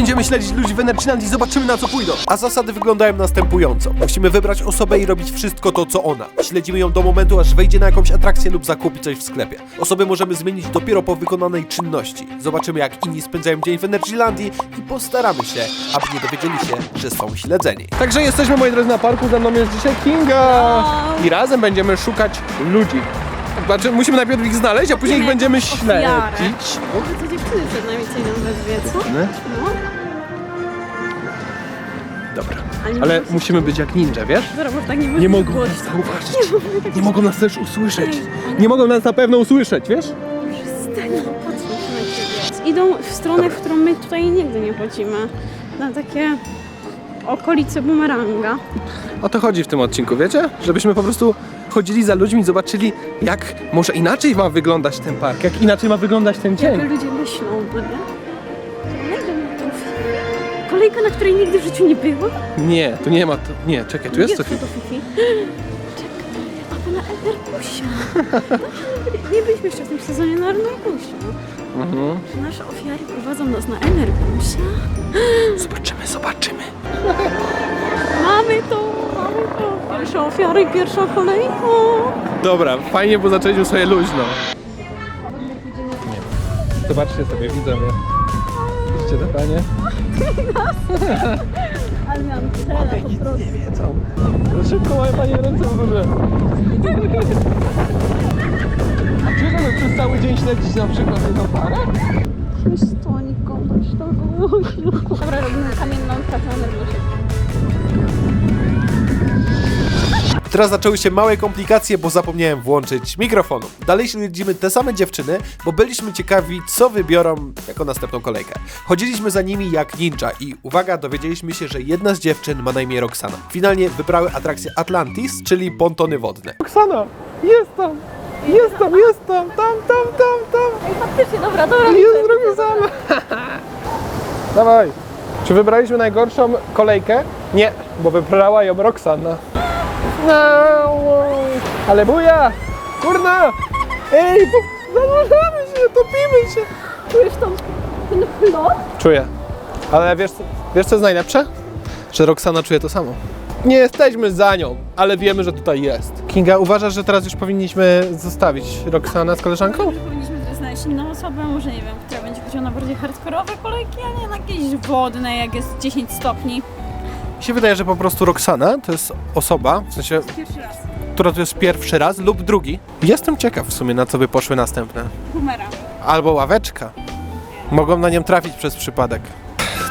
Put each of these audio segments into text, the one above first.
będziemy śledzić ludzi w Energylandii i zobaczymy na co pójdą. A zasady wyglądają następująco. Musimy wybrać osobę i robić wszystko to, co ona. Śledzimy ją do momentu, aż wejdzie na jakąś atrakcję lub zakupi coś w sklepie. Osoby możemy zmienić dopiero po wykonanej czynności. Zobaczymy jak inni spędzają dzień w Energylandii i postaramy się, aby nie dowiedzieli się, że są śledzeni. Także jesteśmy, moi drodzy, na parku. Ze mną jest dzisiaj Kinga. I razem będziemy szukać ludzi. Znaczy, musimy najpierw ich znaleźć, a później ich będziemy śledzić. To dziewczyny przed nami idą we dwie, co? No. Dobra. Ale nie Ale mogą- musimy być jak ninja, wiesz? Dobra, bo tak nie, Nie mogą nas zauważyć. Nie mogą nas też usłyszeć. Nie mogą nas na pewno usłyszeć, wiesz? Ciebie. Idą w stronę, w którą my tutaj nigdy nie chodzimy. Na takie okolice bumeranga. O to chodzi w tym odcinku, wiecie? Żebyśmy po prostu chodzili za ludźmi i zobaczyli, jak może inaczej ma wyglądać ten park, jak inaczej ma wyglądać ten Jak dzień. ludzie myślą, no nie? Kolejka, na której nigdy w życiu nie było? Nie, tu nie ma, to, nie, czekaj, tu jest co chwilę. to Fifi. Czekaj, a to na Enerbusie. nie, nie byliśmy jeszcze w tym sezonie na Enerbusie. Mhm. Czy nasze ofiary prowadzą nas na Enerbusie? Zobaczymy, zobaczymy. Mamy to, mamy to. Pierwsza ofiara i pierwsza kolejka. Dobra, fajnie, bo zaczęliśmy sobie luźno. Zobaczcie sobie, widzowie. Widzicie to panie? Ale miałam cela po prostu. Nie wiedzą. No Szybko mają panie ręce w górze. A czy mamy przez cały dzień śledzić na przykład jedną parę? Gadać tak głośno. Dobra, robimy kamienną pracę na Enerbusie. Teraz zaczęły się małe komplikacje, bo zapomniałem włączyć mikrofonu. Dalej śledzimy te same dziewczyny, bo byliśmy ciekawi, co wybiorą jako następną kolejkę. Chodziliśmy za nimi jak ninja i uwaga, dowiedzieliśmy się, że jedna z dziewczyn ma na imię Roxana. Finalnie wybrały atrakcję Atlantis, czyli pontony wodne. Roxana, jest tam, jest tam, jest tam, tam, tam, tam, tam. Ej, faktycznie, dobra, dobra. Jest Roxana. Dawaj. Czy wybraliśmy najgorszą kolejkę? Nie, bo wybrała ją Roxana. No, ale buja! Kurna! Ej, zanurzamy się, topimy się! Czujesz tą, ten chlot? Czuję. Ale wiesz, co- wiesz co jest najlepsze? Że Roxana czuje to samo. Nie jesteśmy za nią, ale wiemy, że tutaj jest. Kinga, uważasz, że teraz już powinniśmy zostawić Roxana z koleżanką? Może powinniśmy znaleźć inną osobę, może nie wiem, która będzie chodziła na bardziej hardkorowe kolejki, a nie na jakieś wodne, jak jest 10 stopni. Mi się wydaje, że po prostu Roxana to jest osoba, w sensie, Pierwszy raz. która to jest pierwszy raz lub drugi. Jestem ciekaw w sumie, na co by poszły następne. Bumera. Albo ławeczka. Mogą na nią trafić przez przypadek.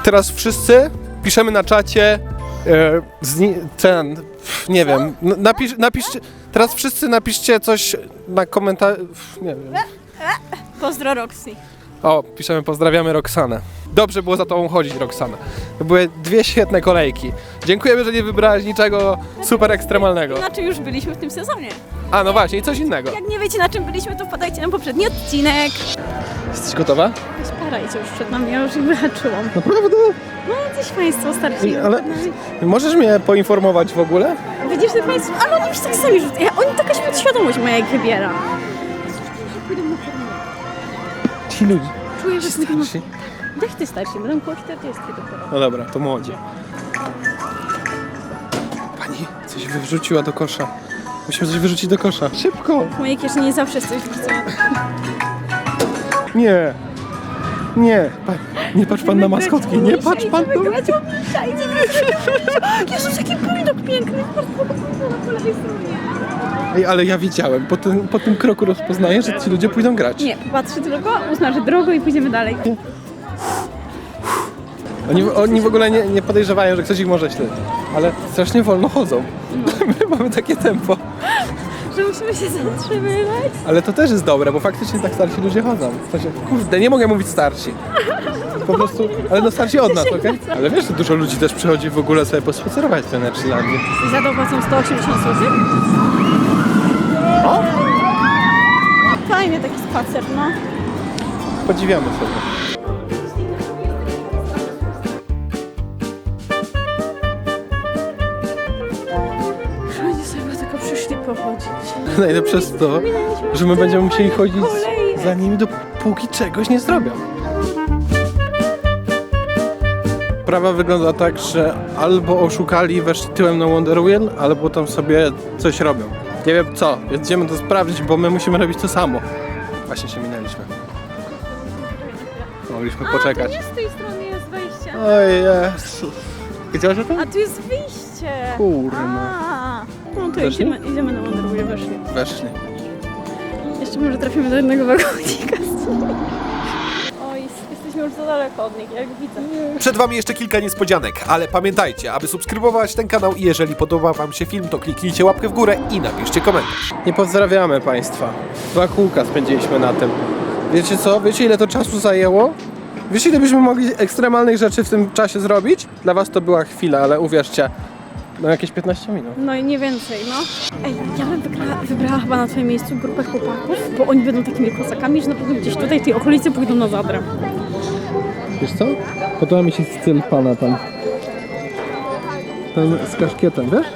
Teraz wszyscy piszemy na czacie e, zni- ten, pff, nie wiem, n- napisz, napiszcie, teraz wszyscy napiszcie coś na komentarz, nie wiem. Pozdro Roxy. O, piszemy pozdrawiamy Roxanę. Dobrze było za tobą chodzić, Roxana. To były dwie świetne kolejki. Dziękujemy, że nie wybrałaś niczego super ekstremalnego. Na czym już byliśmy w tym sezonie. A, no właśnie, i coś innego. Jak nie wiecie na czym byliśmy, to wpadajcie na poprzedni odcinek. Jesteś gotowa? Sparajcie już przed nami, ja już ich wyhaczyłam. Naprawdę? No coś Państwo starsi. Ale możesz mnie poinformować w ogóle? Widzisz te Państwo, ale oni już tak sami rzucają. Oni taka podświadomość moja jak wybiera. Ci ludzie. Czuję, że. Starsi. Jak ty starsi? Będą koło 40 dopiero. No dobra, to młodzi. Pani coś wyrzuciła do kosza. Musimy coś wyrzucić do kosza. Szybko! W mojej kieszeni zawsze jest coś wrzucone. Nie! Nie! Pa, nie patrz pan na maskotki, nie patrz pan Idziemy na... grać o misia, idziemy grać Jezus, jaki bulldog piękny. Po lewej stronie. Ej, ale ja wiedziałem, po tym, po tym kroku rozpoznaję, że ci ludzie pójdą grać. Nie, patrzy tylko, uzna, że drogo i pójdziemy dalej. Oni, oni w ogóle nie, nie podejrzewają, że ktoś ich może śledzić. Ale strasznie wolno chodzą. My mamy takie tempo. Że musimy się zatrzymywać. Ale to też jest dobre, bo faktycznie tak starsi ludzie chodzą. W sensie, kurde, nie mogę mówić starsi. Po prostu, ale no starsi od nas, okej? Ale wiesz, że dużo ludzi też przychodzi w ogóle sobie pospacerować w Energylandii. I za to płacą 180 zł? O! Fajny taki spacer, no. Podziwiamy sobie. Oni sobie tylko przyszli pochodzić. Najlepsze jest to, że my będziemy musieli chodzić za nimi dopóki czegoś nie zrobią. Sprawa wygląda tak, że albo oszukali, weszli tyłem na Wonder Wheel, albo tam sobie coś robią. Nie wiem co, więc idziemy to sprawdzić, bo my musimy robić to samo. Właśnie się minęliśmy. Mogliśmy poczekać. nie z tej strony jest wejście. Oj Jezus. Widziałeś o tym? A tu jest wyjście. Kurna. A, No to Weszli? idziemy, idziemy na Wonder Wheel, weszli. Weszli. Jeszcze może trafimy do jednego wagonika. Oj, jesteśmy już za daleko od nich, jak widzę. Przed wami jeszcze kilka niespodzianek, ale pamiętajcie, aby subskrybować ten kanał i jeżeli podoba wam się film, to kliknijcie łapkę w górę i napiszcie komentarz. Nie pozdrawiamy Państwa. Dwa kółka spędziliśmy na tym. Wiecie co? Wiecie ile to czasu zajęło? Wiecie ile byśmy mogli ekstremalnych rzeczy w tym czasie zrobić? Dla Was to była chwila, ale uwierzcie, no jakieś 15 minut. No i nie więcej, no. Ej, ja bym wygrała, wybrała chyba na twoim miejscu grupę chłopaków, bo oni będą takimi kozakami, że na pewno gdzieś tutaj w tej okolicy pójdą na Zadrę. Wiesz co? Podoba mi się styl pana tam. Ten z kaszkietem, wiesz?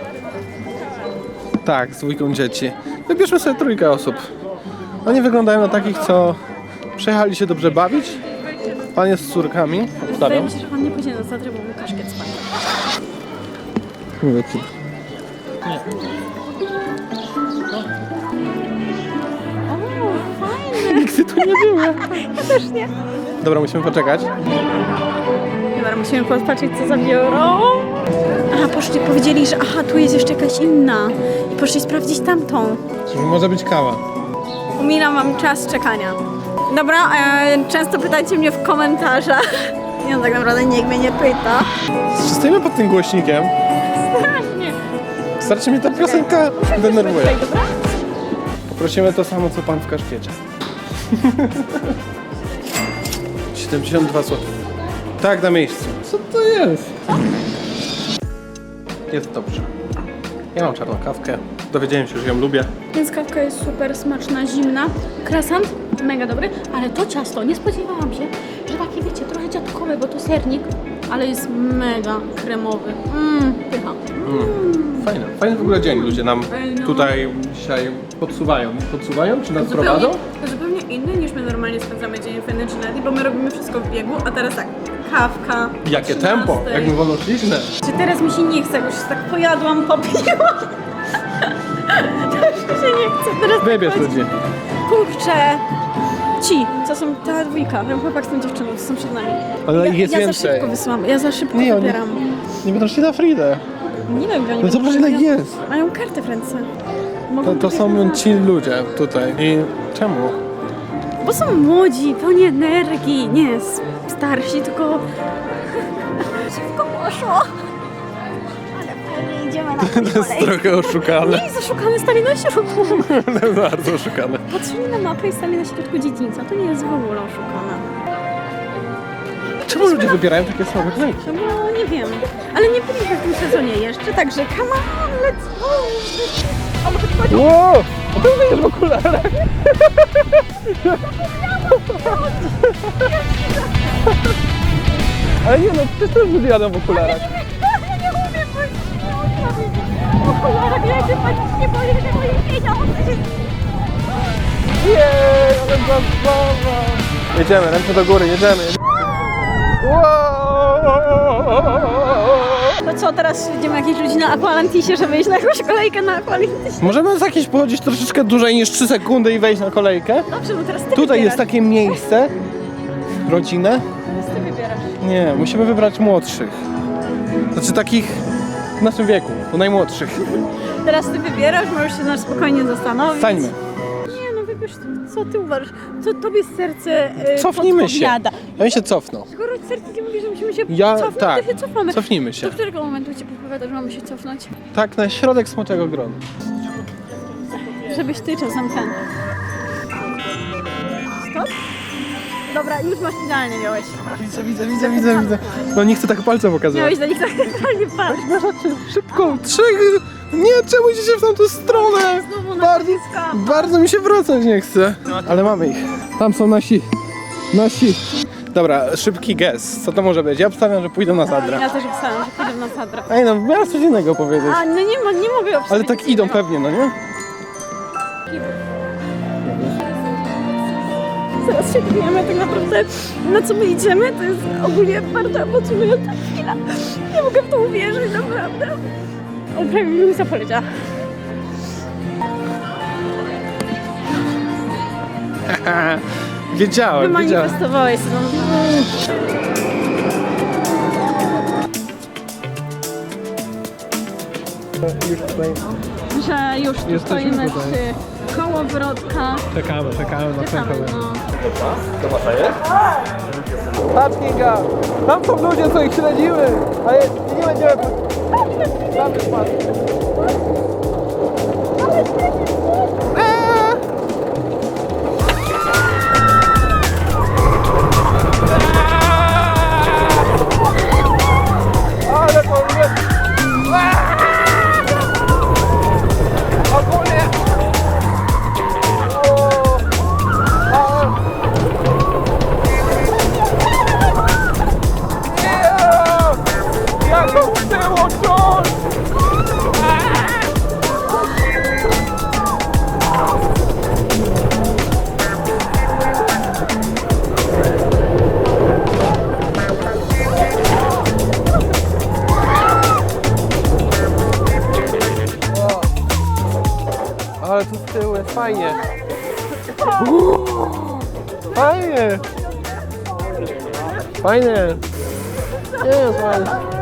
Tak, z dwójką dzieci. Wybierzmy sobie trójkę osób. Oni wyglądają na takich, co przyjechali się dobrze bawić. Pan jest z córkami, Wydaje obstawiam. mi się, że pan nie pójdzie na Zadrę, bo mu kaszkiet spadł. Mówię ci. O, fajne. Nigdy tu nie byłem. Ja też nie. Dobra, musimy poczekać. Dobra, musimy popatrzeć, co zabiorą. Aha, poszli, powiedzieli, że aha, tu jest jeszcze jakaś inna. I poszli sprawdzić tamtą. Czyli może być kawa. Umila mam czas czekania. Dobra, e, często pytajcie mnie w komentarzach. Nie no, tak naprawdę nikt mnie nie pyta. Stoimy pod tym głośnikiem. Starczy mnie ta piosenka denerwuje. Poprosimy to samo, co pan w kaszkiecie. 72 zł. Tak, na miejscu. Co to jest? Jest dobrze. Ja mam czarną kawkę. Dowiedziałem się, że ją lubię. Więc kawka jest super smaczna, zimna. Krasant mega dobry, ale to ciasto, nie spodziewałam się, że takie wiecie, trochę dziadkowe, bo to sernik, ale jest mega kremowy. Mmm, pycha. Fajny. Fajny w ogóle dzień. Ludzie nam tutaj dzisiaj podsuwają. Podsuwają? Czy nas prowadzą? zupełnie inny niż my normalnie spędzamy dzień w Energy bo my robimy wszystko w biegu, a teraz tak, kawka. Jakie 13. tempo! Jak my wolno szliśmy. Czy teraz mi się nie chce, bo już tak pojadłam, popiłam. Też mi się nie chce teraz tak Wybierz chodzić. ludzi. Kurczę. Ci, co są ta dwójka, ten chłopak z tą dziewczyną, co są przed nami. Ale ja, ich jest ja więcej. za szybko wysyłam, ja za szybko Nie, oni- wybieram. Nie będą szli na Fridę. Nie wiem, oni No będą, zobacz ile ich mają- jest. Mają kartę w ręce. Mogą To, to tutaj są ci ludzie tutaj. I czemu? Bo są młodzi, pełni energii, nie s- starsi, tylko... Szybko poszło. Idziemy na To jest kolej. trochę oszukane. Nie, zaszukane stali na środku. Bardzo oszukane. Patrzyli na mapę i stali na środku dziedzińca. To nie jest w ogóle oszukane. Czemu ludzie wybierają takie słabe knajki? No, nie wiem. Ale nie byliśmy w tym sezonie jeszcze, także come on, let's go. O, chodź, chodź. Wow! A ty wyjdziesz w okularach! Ale nie no, przecież też ludzie jadą w okularach. Ja nie umiem powiedzieć. W okularach leży, patrz, nie boję, że moje pieniądze. Jej, ale zabawa! Jedziemy, ręce do góry, jedziemy. No co, teraz idziemy jakieś ludzi na Aqualantisie, żeby iść na jakąś kolejkę na Aqualantisie. Możemy za jakieś pochodzić troszeczkę dłużej niż 3 sekundy i wejść na kolejkę? Dobrze, no teraz ty Tutaj wybierasz. jest takie miejsce. Rodzinę? Teraz ty wybierasz. Nie, musimy wybrać młodszych. Znaczy takich w naszym wieku, bo najmłodszych. Teraz ty wybierasz, możesz się na spokojnie zastanowić. Stańmy. Nie no, wybierz, co ty uważasz? Co tobie serce yy, Cofnijmy się. podpowiada? Ja bym się cofnął. Skoro serce ci mówi, że musimy się Ja- cofnąć, tak. to się cofamy. Cofnijmy się. Do którego momentu ci podpowiada, że mamy się cofnąć? Tak, na środek smoczego gronu. Żebyś ty czasem ten. Dobra, już masz finalnie miałeś. Widzę, widzę, widzę, widzę, widzę. No nie chcę tak palcem pokazywać. Miałeś do nich tak finalnie patrz. Na rzeczy, szybko, trzech! Nie, czemu idziecie w tamtą stronę? Znowu na Bardzo, bardzo mi się wracać nie chce. Ale mamy ich. Tam są nasi, nasi. Dobra, szybki gest. Co to może być? Ja obstawiam, że pójdą na Zadrę. Ja też pisałam, że pójdę na Sadra. Ej, no miałem coś innego powiedzieć. A, no nie, mo- nie mogę obstawić. Ale tak idą pewnie, no nie? Zaraz się dowiemy tak naprawdę na co my idziemy. To jest ogólnie bardzo emocjonująca chwila. Nie mogę w to uwierzyć, naprawdę. O, prawie mi zapoleciała. Wiedziałem, wiedziałem. Wymanifestowałeś no. Już tutaj że już tu Jesteśmy stoimy tutaj. przy kołowrotka. czekamy, czekamy na Czekamy, ten no. Patrz Kinga, tam są ludzie, co ich śledziły, ale nie będziemy... Tam jest pan. Eee! Fajnie. Fajnie! Fajnie! Nie, fajnie.